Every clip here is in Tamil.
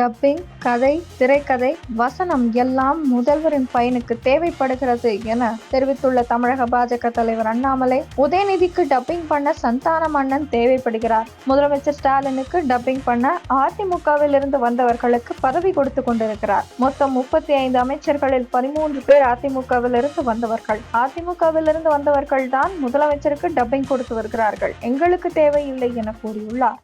டப்பிங் கதை திரைக்கதை வசனம் எல்லாம் முதல்வரின் பயனுக்கு தேவைப்படுகிறது என தெரிவித்துள்ள தமிழக பாஜக தலைவர் அண்ணாமலை உதயநிதிக்கு டப்பிங் பண்ண சந்தான மன்னன் தேவைப்படுகிறார். முதலமைச்சர் ஸ்டாலினுக்கு டப்பிங் பண்ண அதிமுகவில் இருந்து வந்தவர்களுக்கு பதவி கொடுத்து கொண்டிருக்கிறார். மொத்தம் முப்பத்தி ஐந்து அமைச்சர்களில் பதிமூன்று பேர் அதிமுகவில் இருந்து வந்தவர்கள். அதிமுகவில் இருந்து வந்தவர்கள் தான் முதலமைச்சருக்கு டப்பிங் கொடுத்து வருகிறார்கள். எங்களுக்கு தேவையில்லை என கூறியுள்ளார்.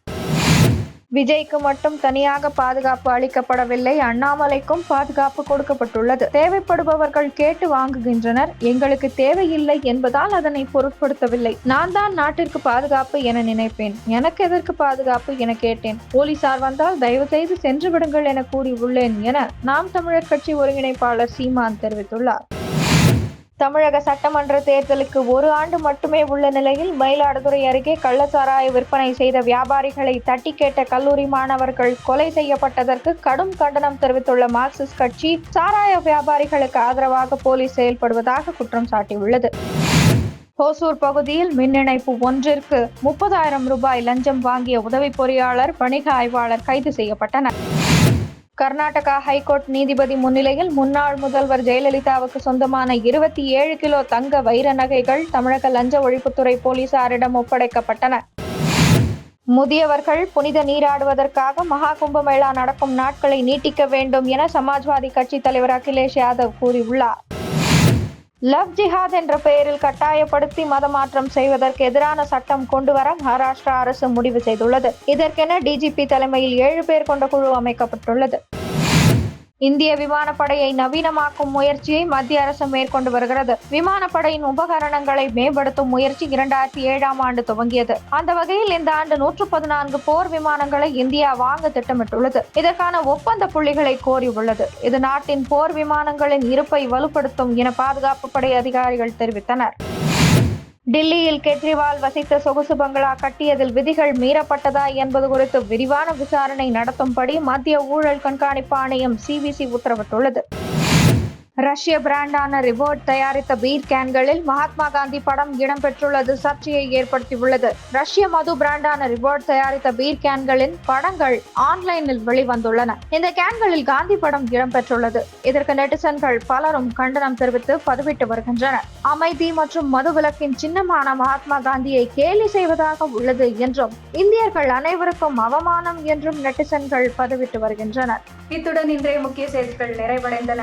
விஜய்க்கு மட்டும் தனியாக பாதுகாப்பு அளிக்கப்படவில்லை. அண்ணாமலைக்கும் பாதுகாப்பு கொடுக்கப்பட்டுள்ளது. தேவைப்படுபவர்கள் கேட்டு வாங்குகின்றனர். எங்களுக்கு தேவையில்லை என்பதால் அதனை பொருட்படுத்தவில்லை. நான் தான் நாட்டிற்கு பாதுகாப்பு என நினைப்பேன். எனக்கு எதற்கு பாதுகாப்பு என கேட்டேன். போலீசார் வந்தால் தயவு செய்து சென்று விடுங்கள் என கூறி உள்ளேன் என நாம் தமிழர் கட்சி ஒருங்கிணைப்பாளர் சீமான் தெரிவித்துள்ளார். தமிழக சட்டமன்ற தேர்தலுக்கு ஒரு ஆண்டு மட்டுமே உள்ள நிலையில் மயிலாடுதுறை அருகே கள்ளச்சாராய விற்பனை செய்த வியாபாரிகளை தட்டி கேட்ட கல்லூரி மாணவர்கள் கொலை செய்யப்பட்டதற்கு கடும் கண்டனம் தெரிவித்துள்ள மார்க்சிஸ்ட் கட்சி சாராய வியாபாரிகளுக்கு ஆதரவாக போலீஸ் செயல்படுவதாக குற்றம் சாட்டியுள்ளது. ஹோசூர் பகுதியில் மின் இணைப்பு ஒன்றிற்கு முப்பதாயிரம் ரூபாய் லஞ்சம் வாங்கிய உதவி பொறியாளர் வணிக ஆய்வாளர் கைது செய்யப்பட்டனர். கர்நாடகா ஹைகோர்ட் நீதிபதி முன்னிலையில் முன்னாள் முதல்வர் ஜெயலலிதாவுக்கு சொந்தமான இருபத்தி ஏழு கிலோ தங்க வைர நகைகள் தமிழக லஞ்ச ஒழிப்புத்துறை போலீசாரிடம் ஒப்படைக்கப்பட்டன. முதியவர்கள் புனித நீராடுவதற்காக மகா கும்பமேளா நடக்கும் நாட்களை நீட்டிக்க வேண்டும் என சமாஜ்வாதி கட்சி தலைவர் அகிலேஷ் யாதவ் கூறியுள்ளார். லவ் ஜிஹாத் என்ற பெயரில் கட்டாயப்படுத்தி மதமாற்றம் செய்வதற்கு எதிரான சட்டம் கொண்டுவர மகாராஷ்டிரா அரசு முடிவு செய்துள்ளது. இதற்கென டிஜிபி தலைமையில் ஏழு பேர் கொண்ட குழு அமைக்கப்பட்டுள்ளது. இந்திய விமானப்படையை நவீனமாக்கும் முயற்சியை மத்திய அரசு மேற்கொண்டு வருகிறது. விமானப்படையின் உபகரணங்களை மேம்படுத்தும் முயற்சி இரண்டாயிரத்தி ஏழாம் ஆண்டு துவங்கியது. அந்த வகையில் இந்த ஆண்டு நூற்று பதினான்கு போர் விமானங்களை இந்தியா வாங்க திட்டமிட்டுள்ளது. இதற்கான ஒப்பந்த புள்ளிகளை கோரியுள்ளது. இது நாட்டின் போர் விமானங்களின் இருப்பை வலுப்படுத்தும் என பாதுகாப்பு படை அதிகாரிகள் தெரிவித்தனர். டில்லியில் கெஜ்ரிவால் வசித்த சொகுசு பங்களா கட்டியதில் விதிகள் மீறப்பட்டதா என்பது குறித்து விரிவான விசாரணை நடத்தும்படி மத்திய ஊழல் கண்காணிப்பு ஆணையம் சிபிசி உத்தரவிட்டுள்ளது. ரஷ்ய பிராண்டான ரிவோர்ட் தயாரித்த பீர் கேன்களில் மகாத்மா காந்தி படம் இடம்பெற்றுள்ளது சர்ச்சையை ஏற்படுத்தியுள்ளது. ரஷ்ய மது பிராண்டான ரிவோர்ட் தயாரித்த பீர் கேன்களின் படங்கள் ஆன்லைனில் வெளிவந்துள்ளன. இந்த கேன்களில் காந்தி படம் இடம்பெற்றுள்ளது. இதற்கு நெட்டிசன்கள் பலரும் கண்டனம் தெரிவித்து பதிவிட்டு வருகின்றனர். அமைதி மற்றும் மதுவிலக்கின் சின்னமான மகாத்மா காந்தியை கேலி செய்வதாக உள்ளது என்றும் இந்தியர்கள் அனைவருக்கும் அவமானம் என்றும் நெட்டிசன்கள் பதிவிட்டு வருகின்றனர். இத்துடன் இன்றைய முக்கிய செய்திகள் நிறைவடைந்தன.